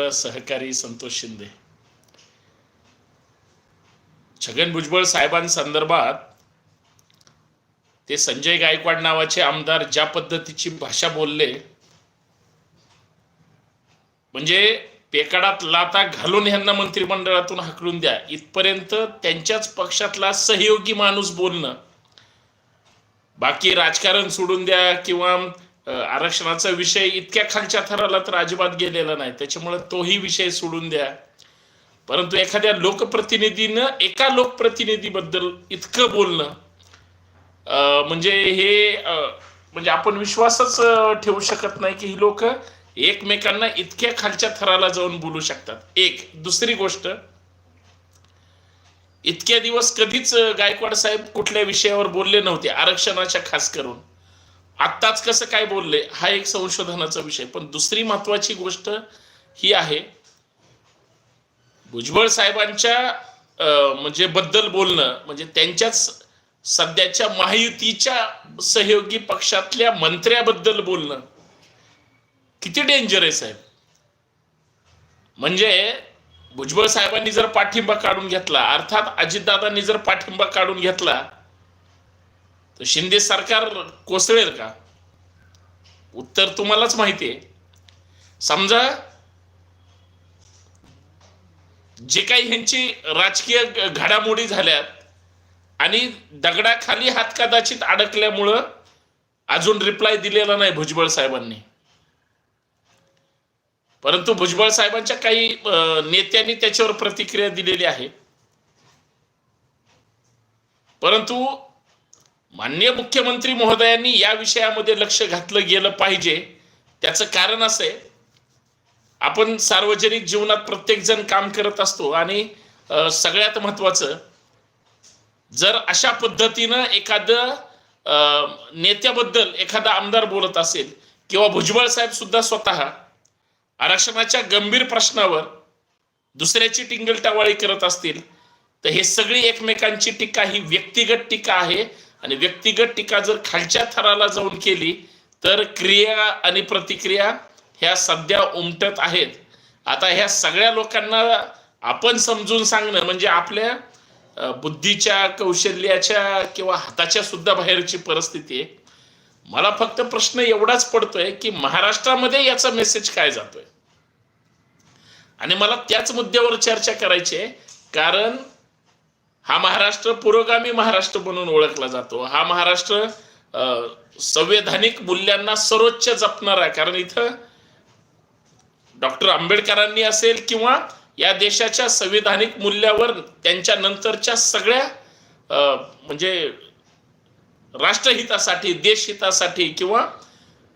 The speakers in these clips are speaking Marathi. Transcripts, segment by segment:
सहकारी संतोष शिंदे. छगन भुजबळ साहेबांसंदर्भात ते संजय गायकवाड नावाचे आमदार ज्या पद्धतीची भाषा बोलले म्हणजे पेकाडात लाता घालून ह्यांना मंत्रिमंडळातून हकलून द्या. इथपर्यंत त्यांच्याच पक्षातला सहयोगी माणूस बोलणं. बाकी राजकारण सोडून द्या किंवा आरक्षणाचा विषय इतक्या खालच्या थराला तर अजिबात गेलेला नाही. त्याच्यामुळे तोही विषय सोडून द्या. परंतु एखाद्या लोकप्रतिनिधीनं एका लोकप्रतिनिधीबद्दल इतकं बोलणं म्हणजे हे म्हणजे आपण विश्वासच ठेवू शकत नाही की ही लोक एकमेकांना इतक्या खालच्या थराला जाऊन बोलू शकतात. एक दुसरी गोष्ट इतक्या दिवस कधीच गायकवाड साहेब कुठल्या विषयावर बोलले नव्हते आरक्षणाच्या खास करून. आत्ताच कसं काय बोलले हा एक संशोधनाचा विषय. पण दुसरी महत्वाची गोष्ट ही आहे भुजबळ साहेबांच्या म्हणजे बद्दल बोलणं म्हणजे त्यांच्याच सध्याच्या महायुतीच्या सहयोगी पक्षातल्या मंत्र्याबद्दल बोलणं किती डेंजर आहे साहेब. म्हणजे भुजबळ साहेबांनी जर पाठिंबा काढून घेतला अर्थात अजितदादांनी जर पाठिंबा काढून घेतला तर शिंदे सरकार कोसळेल का? उत्तर तुम्हालाच माहिती आहे समजा जे काही ह्यांची राजकीय घडामोडी झाल्यात आणि दगडाखाली हात कदाचित अडकल्यामुळं अजून रिप्लाय दिलेला नाही भुजबळ साहेबांनी. परंतु भुजबळ साहेबांच्या काही नेत्यांनी त्याच्यावर प्रतिक्रिया दिलेली आहे. परंतु माननीय मुख्यमंत्री महोदयांनी या विषयामध्ये लक्ष घातलं गेलं पाहिजे. त्याचं कारण असं आहे आपण सार्वजनिक जीवनात प्रत्येकजण काम करत असतो आणि सगळ्यात महत्वाचं जर अशा पद्धतीनं एखादं अं, नेत्याबद्दल एखादा आमदार बोलत असेल किंवा भुजबळ साहेब सुद्धा स्वतः आरक्षणाच्या गंभीर प्रश्नावर दुसऱ्याची टिंगलटावाळी करत असतील तर हे सगळी एकमेकांची टीका ही व्यक्तिगत टीका आहे. आणि व्यक्तिगत टीका जर खालच्या थराला जाऊन केली तर क्रिया आणि प्रतिक्रिया ह्या सध्या उमटत आहेत. आता ह्या सगळ्या लोकांना आपण समजून सांगणं म्हणजे आपल्या बुद्धीच्या कौशल्याच्या किंवा हाताच्या सुद्धा बाहेरची परिस्थिती आहे. मला फक्त प्रश्न एवढाच पडतोय की महाराष्ट्रामध्ये याचा मेसेज काय जातोय? आणि मला त्याच मुद्द्यावर चर्चा करायची आहे कारण हा महाराष्ट्र पुरोगामी महाराष्ट्र म्हणून ओळखला जातो. हा महाराष्ट्र संवैधानिक मूल्यांना सर्वोच्च जपणारा आहे. कारण इथं डॉक्टर आंबेडकरांनी असेल किंवा या देशाच्या संविधानिक मूल्यावर त्यांच्या नंतरच्या सगळ्या म्हणजे राष्ट्रहितासाठी देशहितासाठी किंवा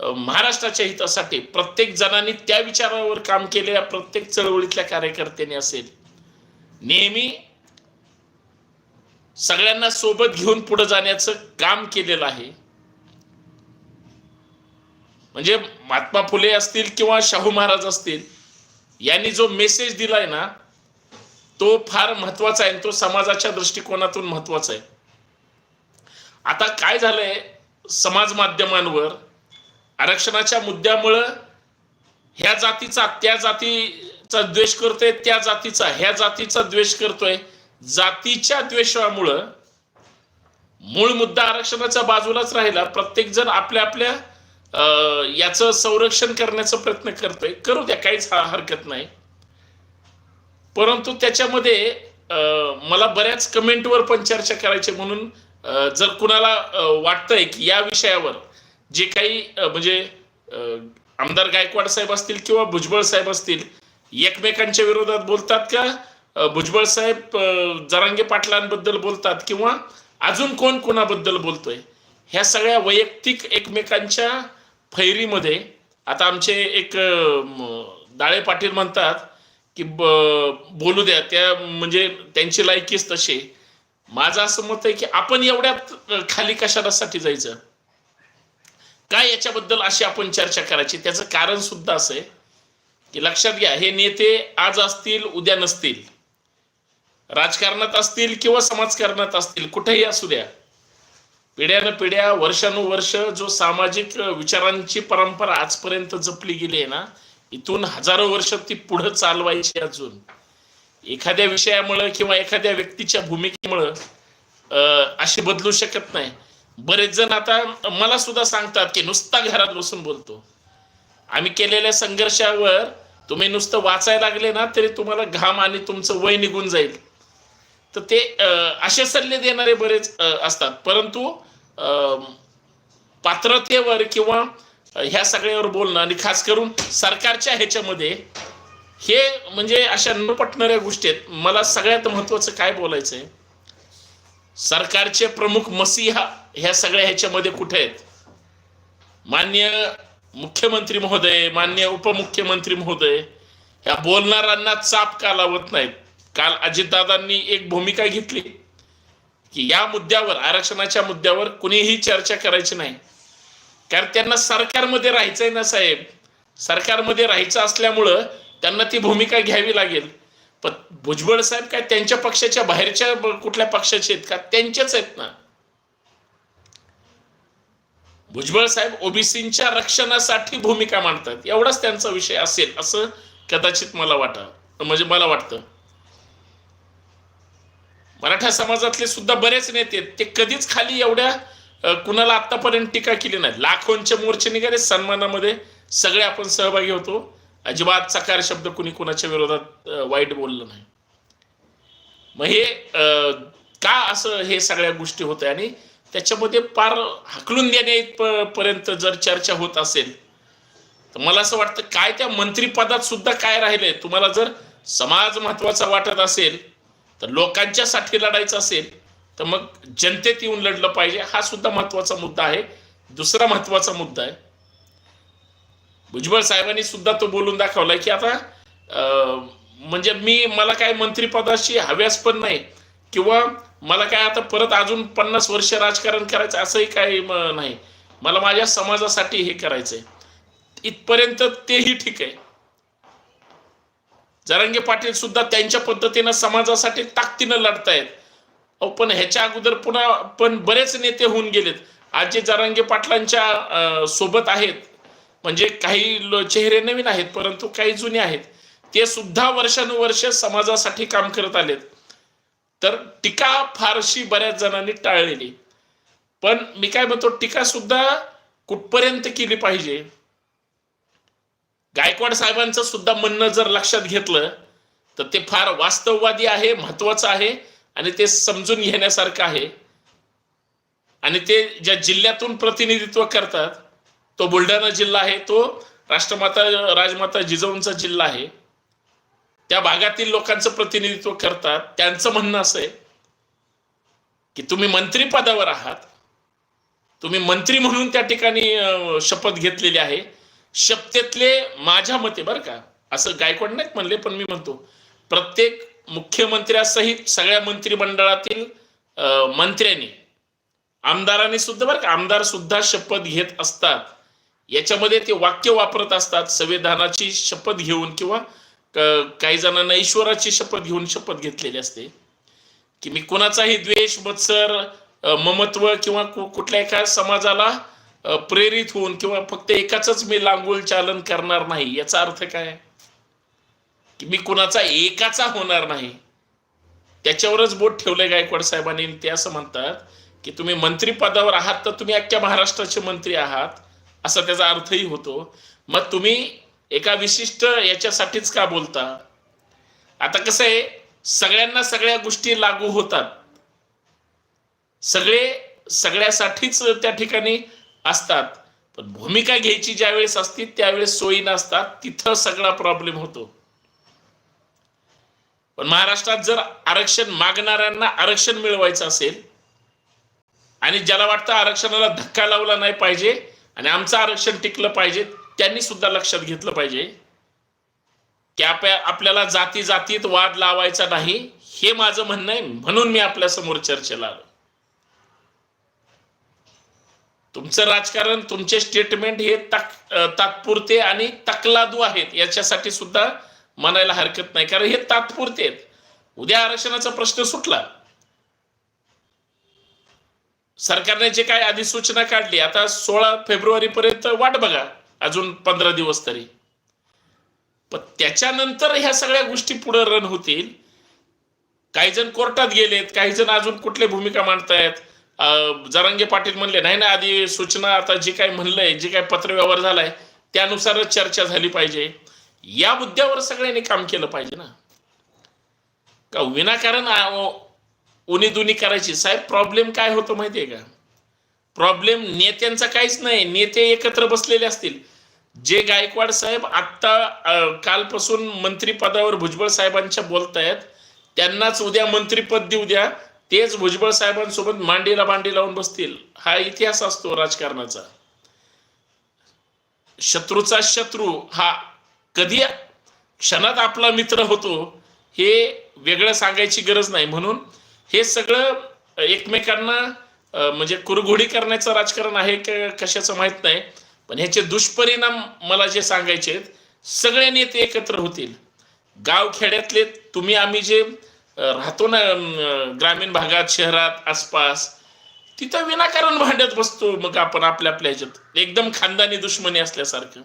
महाराष्ट्राच्या हितासाठी प्रत्येक जणांनी त्या विचारावर काम केलेल्या प्रत्येक चळवळीतल्या कार्यकर्त्यांनी असेल. नेहमी सगळ्यांना सोबत घेऊन पुढे जाण्याचं काम केलेलं आहे. म्हणजे महात्मा फुले असतील किंवा शाहू महाराज असतील यांनी जो मेसेज दिलाय ना तो फार महत्त्वाचा आहे आणि तो समाजाच्या दृष्टिकोनातून महत्त्वाचा आहे. आता काय झालंय समाज माध्यमांवर आरक्षणाच्या मुद्द्यामुळं ह्या जातीचा त्या जातीचा द्वेष करतोय त्या जातीचा ह्या जातीचा द्वेष करतोय जातीच्या द्वेषामुळं मूळ मुद्दा आरक्षणाच्या बाजूलाच राहिला. प्रत्येक जण आपल्या आपल्या अं, याचं संरक्षण करण्याचा प्रयत्न करतोय. करू द्या काहीच हरकत नाही. परंतु त्याच्यामध्ये मला बऱ्याच कमेंटवर पण चर्चा करायची म्हणून जर कुणाला वाटतंय की या विषयावर जे काही म्हणजे आमदार गायकवाड साहेब असतील किंवा भुजबळ साहेब असतील एकमेकांच्या विरोधात बोलतात का? भुजबळ साहेब जरांगे पाटलांबद्दल बोलतात किंवा अजून कोण कोणाबद्दल बोलतोय? ह्या सगळ्या वैयक्तिक एकमेकांच्या फैरीमध्ये आता आमचे एक दाळे पाटील म्हणतात की ब- बोलू द्या त्या म्हणजे त्यांची लायकीच तशी माझं असं मत आहे की आपण एवढ्यात खाली कशासाठी जायचं? काय याच्याबद्दल अशी आपण चर्चा करायची? त्याचं कारण सुद्धा असं आहे की लक्षात घ्या हे नेते आज असतील उद्या नसतील. राजकारणात असतील किंवा समाजकारणात असतील कुठेही असू द्या. पिढ्यानं पिढ्या वर्षानुवर्ष जो सामाजिक विचारांची परंपरा आजपर्यंत जपली गेली आहे ना इथून हजारो वर्ष ती पुढे चालवायची अजून. एखाद्या विषयामुळं किंवा एखाद्या व्यक्तीच्या भूमिकेमुळं अशी बदलू शकत नाही. बरेच जण आता मला सुद्धा सांगतात की नुसता घरात बसून बोलतो. आम्ही केलेल्या संघर्षावर तुम्ही नुसतं वाचायला लागले ना तरी तुम्हाला घाम आणि तुमचं वय निघून जाईल. तर ते असे सल्ले देणारे बरेच असतात. परंतु अं, पात्रतेवर किंवा ह्या सगळ्यावर बोलणं आणि खास करून सरकारच्या ह्याच्यामध्ये हे म्हणजे अशा न पटणाऱ्या गोष्टी आहेत. मला सगळ्यात महत्वाचं काय बोलायचंय? सरकारचे प्रमुख मसीहा ह्या सगळ्या ह्याच्यामध्ये कुठे आहेत? मान्य मुख्यमंत्री महोदय मान्य उपमुख्यमंत्री महोदय ह्या बोलणाऱ्यांना चाप का लावत नाहीत? काल अजितदादांनी एक भूमिका घेतली की या मुद्द्यावर आरक्षणाच्या मुद्द्यावर कुणीही चर्चा करायची नाही. कारण त्यांना सरकारमध्ये राहायचंय ना साहेब? सरकारमध्ये राहायचं असल्यामुळं त्यांना ती भूमिका घ्यावी लागेल. पण भुजबळ साहेब काय त्यांच्या पक्षाच्या बाहेरच्या कुठल्या पक्षाचे आहेत का? त्यांचेच आहेत ना. भुजबळ साहेब ओबीसींच्या रक्षणासाठी भूमिका मांडतात. एवढाच त्यांचा विषय असेल असं कदाचित मला वाटत. म्हणजे मला वाटतं. मराठा समाजातले सुद्धा बरेच नेते आहेत. ते कधीच खाली एवढ्या कुणाला आतापर्यंत टीका केली नाही लाखोंचे मोर्चे निघाले सन्मानामध्ये. सगळे आपण सहभागी होतो. अजिबात सकार शब्द कुणी कुणाच्या विरोधात वाईट बोललं नाही. मग हे का असं हे सगळ्या गोष्टी होत्या आणि त्याच्यामध्ये पार हकलून देण्या पर्यंत जर चर्चा होत असेल तर मला असं वाटतं काय त्या मंत्रीपदात सुद्धा काय राहिलंय? तुम्हाला जर समाज महत्त्वाचा वाटत असेल तर लोकांच्यासाठी लढायचं असेल तर मग जनतेत येऊन लढलं पाहिजे. हा सुद्धा महत्त्वाचा मुद्दा आहे. दुसरा महत्त्वाचा मुद्दा आहे. भुजबळ साहेबांनी सुद्धा तो बोलून दाखवलाय की आता म्हणजे मी मला काय मंत्रिपदाशी हव्यास पण नाही किंवा मला काय आता परत अजून पन्नास वर्ष राजकारण करायचं असंही काही नाही. मला माझ्या समाजासाठी हे करायचंय. इथपर्यंत तेही ठीक आहे. जरांगे पाटील सुद्धा त्यांच्या पद्धतीनं समाजासाठी ताकदीनं लढतायत. अहो पण ह्याच्या अगोदर पुन्हा पण बरेच नेते होऊन गेलेत. आज जे जरांगे पाटलांच्या सोबत आहेत म्हणजे काही चेहरे नवीन आहेत परंतु काही जुने आहेत ते सुद्धा वर्षानुवर्ष समाजासाठी काम करत आलेत. तर टीका फारशी बऱ्याच जणांनी टाळलेली. पण मी काय म्हणतो टीका सुद्धा कुठपर्यंत केली पाहिजे? गायकवाड साहेबांचं सुद्धा म्हणणं जर लक्षात घेतलं तर ते फार वास्तववादी आहे महत्वाचं आहे आणि ते समजून घेण्यासारखं आहे. आणि ते ज्या जिल्ह्यातून प्रतिनिधित्व करतात तो बुलढाणा जिल्हा आहे तो राष्ट्रमाता राजमाता जिजाऊंचा जिल्हा आहे. त्या भागातील लोकांचं प्रतिनिधित्व करतात. त्यांचं म्हणणं असं आहे की तुम्ही मंत्री पदावर आहात. तुम्ही मंत्री म्हणून त्या ठिकाणी शपथ घेतलेली आहे. शपथेतले माझ्या मते बरं का. असं गायकवाड नाहीत म्हणले पण मी म्हणतो. प्रत्येक मुख्यमंत्र्यासहित सगळ्या मंत्रिमंडळातील मंत्र्यांनी आमदारांनी सुद्धा बरं का आमदार सुद्धा शपथ घेत असतात. याच्यामध्ये ते वाक्य वापरत असतात संविधानाची शपथ घेऊन किंवा काही जणांना ईश्वराची शपथ घेऊन शपथ घेतलेली असते. की मी कोणाचाही द्वेष मत्सर ममत्व किंवा कु- कुठल्या एका समाजाला प्रेरित होऊन किंवा फक्त एकाच मी लांगोल चालन करणार नाही याचा अर्थ काय? की मी कुणाचा एकाचा होणार नाही. त्याच्यावरच बोट ठेवलंय गायकवाड साहेबांनी ते असं म्हणतात की तुम्ही मंत्री पदावर आहात तर तुम्ही अख्ख्या महाराष्ट्राचे मंत्री आहात असा त्याचा अर्थही होतो. मग तुम्ही एका विशिष्ट याच्यासाठीच का बोलता? आता कसं आहे सगळ्यांना सगळ्या गोष्टी लागू होतात. सगळे सगळ्यासाठीच त्या ठिकाणी असतात. पण भूमिका घ्यायची ज्यावेळेस असती त्यावेळेस सोयी नसतात. तिथं सगळा प्रॉब्लेम होतो. पण महाराष्ट्रात जर आरक्षण मागणाऱ्यांना आरक्षण मिळवायचं असेल आणि ज्याला वाटतं आरक्षणाला धक्का लावला नाही पाहिजे आणि आमचं आरक्षण टिकलं पाहिजे त्यांनी सुद्धा लक्षात घेतलं पाहिजे की आपल्या आपल्याला जाती जातीत वाद लावायचा नाही. हे माझं म्हणणं आहे. म्हणून मी आपल्यासमोर चर्चेला आलो तुमचं राजकारण तुमचे स्टेटमेंट हे ताक तात्पुरते आणि तकलादू आहेत. याच्यासाठी सुद्धा म्हणायला हरकत नाही. कारण हे तात्पुरते आहेत. उद्या आरक्षणाचा प्रश्न सुटला. सरकारने जे काय अधिसूचना काढली आता सोळा फेब्रुवारी पर्यंत वाट बघा. अजून पंधरा दिवस तरी. पण त्याच्यानंतर ह्या सगळ्या गोष्टी पुढे रन होतील. काही जण कोर्टात गेलेत काही जण अजून कुठले भूमिका मांडतायत. जरांगे पाटील म्हणले नाही ना आधी सूचना आता जे काय म्हणलंय जे काय पत्रव्यवहार झालाय त्यानुसारच चर्चा झाली पाहिजे. या मुद्द्यावर सगळ्यांनी काम केलं पाहिजे ना. का विनाकारण उनी दुनी करायची? साहेब प्रॉब्लेम काय होतो माहितीये का? प्रॉब्लेम नेत्यांचा काहीच नाही. नेते एकत्र बसलेले असतील. जे गायकवाड साहेब आत्ता कालपासून मंत्रीपदावर भुजबळ साहेबांच्या बोलतायत त्यांनाच उद्या मंत्रीपद देऊ द्या. तेच भुजबळ साहेबांसोबत मांडीला मांडी लावून बसतील. हा इतिहास असतो राजकारणाचा. शत्रूचा शत्रू हा कधी क्षणात आपला मित्र होतो हे वेगळं सांगायची गरज नाही. म्हणून हे सगळं एकमेकांना म्हणजे कुरघोडी करण्याचं राजकारण आहे का कशाचं माहीत नाही. पण ह्याचे दुष्परिणाम मला जे सांगायचे आहेत सगळे नेते एकत्र होतील. गाव खेड्यातले तुम्ही आम्ही जे राहतो ना ग्रामीण भागात शहरात आसपास. तिथं विनाकारण भांडत बसतो मग आपण आपल्या आपल्या ह्याच्यात. एकदम खानदानी दुश्मनी असल्यासारखं.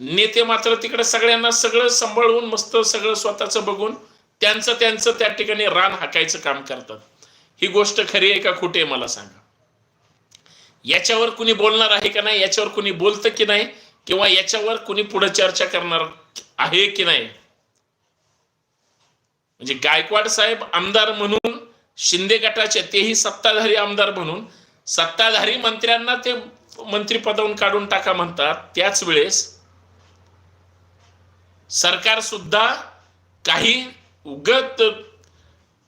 नेते मात्र तिकडे सगळ्यांना सगळं सांभाळून मस्त सगळं स्वतःचं बघून त्यांचं त्यांचं त्या ठिकाणी रान हाकायचं काम करतात. ही गोष्ट खरी आहे का खोटी आहे मला सांगा. याच्यावर कुणी बोलणार आहे का नाही याच्यावर कुणी बोलतं की नाही किंवा याच्यावर कुणी पुढे चर्चा करणार आहे की नाही म्हणजे गायकवाड साहेब आमदार म्हणून शिंदे गटाचे तेही सत्ताधारी आमदार म्हणून सत्ताधारी मंत्र्यांना ते मंत्रिपदावरून काढून टाका म्हणतात. त्याच वेळेस सरकार सुद्धा काही उगत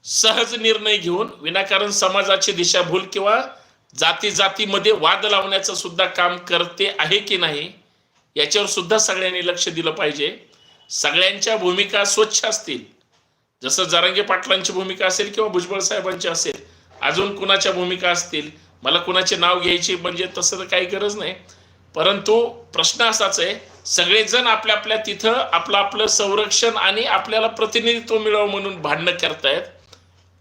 सहज निर्णय घेऊन विनाकारण समाजाची दिशाभूल किंवा जाती जातीमध्ये वाद लावण्याचं सुद्धा काम करते आहे की नाही याच्यावर सुद्धा सगळ्यांनी लक्ष दिलं पाहिजे. सगळ्यांच्या भूमिका स्वच्छ असतील. जसं जरंगे पाटलांची भूमिका असेल किंवा भुजबळ साहेबांची असेल अजून कुणाच्या भूमिका असतील मला कुणाचे नाव घ्यायची म्हणजे तसं तर काही गरज नाही. परंतु प्रश्न असाच आहे सगळेजण आपल्या आपल्या तिथं आपलं आपलं संरक्षण आणि आपल्याला प्रतिनिधित्व मिळावं म्हणून भांडणं करतायत.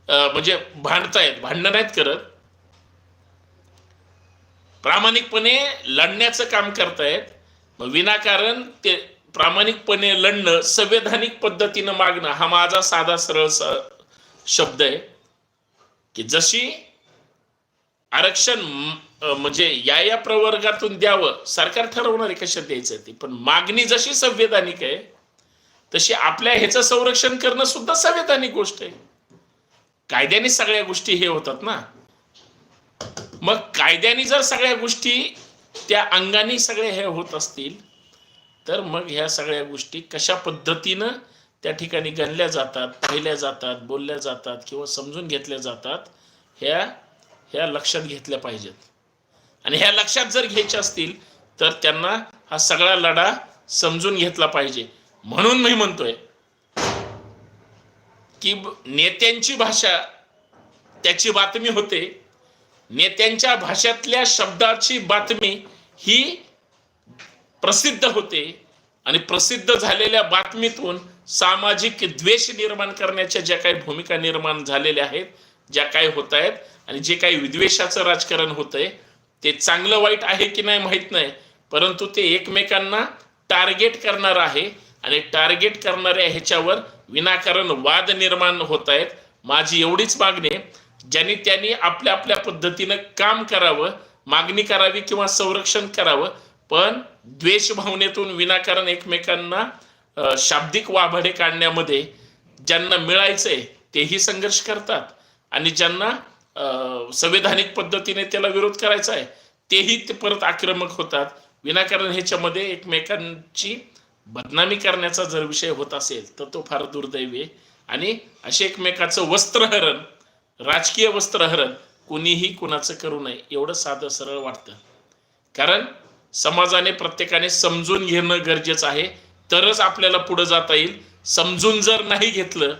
म्हणजे भांडतायत भांडणं नाहीत करत. प्रामाणिकपणे लढण्याचं काम करतायत. मग विनाकारण ते प्रामाणिकपणे लढणं संवैधानिक पद्धतीनं मागणं हा माझा साधा सरळ शब्द आहे. की जशी आरक्षण म्हणजे या या प्रवर्गातून द्यावं सरकार ठरवणार आहे कशात द्यायचं ती पण मागणी जशी संवैधानिक आहे तशी आपल्या ह्याचं संरक्षण करणं सुद्धा संवैधानिक गोष्ट आहे. कायद्याने सगळ्या गोष्टी हे होतात ना. मग कायद्याने जर सगळ्या गोष्टी त्या अंगाने सगळे हे होत असतील तर मग ह्या सगळ्या गोष्टी कशा पद्धतीनं त्या ठिकाणी गणल्या जातात पाहिल्या जातात बोलल्या जातात किंवा समजून घेतल्या जातात ह्या ह्या लक्षात घेतल्या पाहिजेत. आणि ह्या लक्षात जर घ्यायच्या असतील तर त्यांना हा सगळा लढा समजून घेतला पाहिजे. म्हणून मी म्हणतोय की नेत्यांची भाषा त्याची बातमी होते. नेत्यांच्या भाषेतल्या शब्दाची बातमी ही प्रसिद्ध होते आणि प्रसिद्ध झालेल्या बातमीतून सामाजिक द्वेष निर्माण करण्याच्या ज्या काही भूमिका निर्माण झालेल्या आहेत ज्या काही होत आहेत आणि जे काही विद्वेषाचं राजकारण होतंय ते चांगलं वाईट आहे की नाही माहीत नाही परंतु ते एकमेकांना टार्गेट करणार आहे आणि टार्गेट करणाऱ्या ह्याच्यावर विनाकारण वाद निर्माण होत आहेत. माझी एवढीच मागणी आहे ज्यांनी त्यांनी आपल्या आपल्या पद्धतीनं काम करावं मागणी करावी किंवा संरक्षण करावं पण द्वेष भावनेतून विनाकारण एकमेकांना शाब्दिक वाभाडे काढण्यामध्ये ज्यांना मिळायचंय तेही संघर्ष करतात आणि ज्यांना संवैधानिक पद्धतीने त्याला विरोध करायचा आहे तेही ते परत आक्रमक होतात. विनाकारण ह्याच्यामध्ये एकमेकांची बदनामी करण्याचा जर विषय होत असेल तर तो फार दुर्दैवी आहे. आणि असे एकमेकाचं वस्त्रहरण राजकीय वस्त्रहरण कुणीही कुणाचं करू नये एवढं साधं सरळ वाटतं. कारण समाजाने प्रत्येकाने समजून घेणं गरजेचं आहे. तरच आपल्याला पुढे जाता येईल. समजून जर नाही घेतलं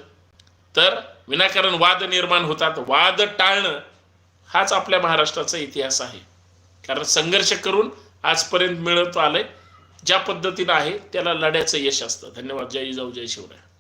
तर विनाकारण वाद निर्माण होतात. वाद टाळणं हाच आपल्या महाराष्ट्राचा इतिहास आहे. कारण संघर्ष करून आजपर्यंत मिळत आलंय. ज्या पद्धतीनं आहे त्याला लढ्याचं यश असतं. धन्यवाद. जय जाऊ जय शिवराय.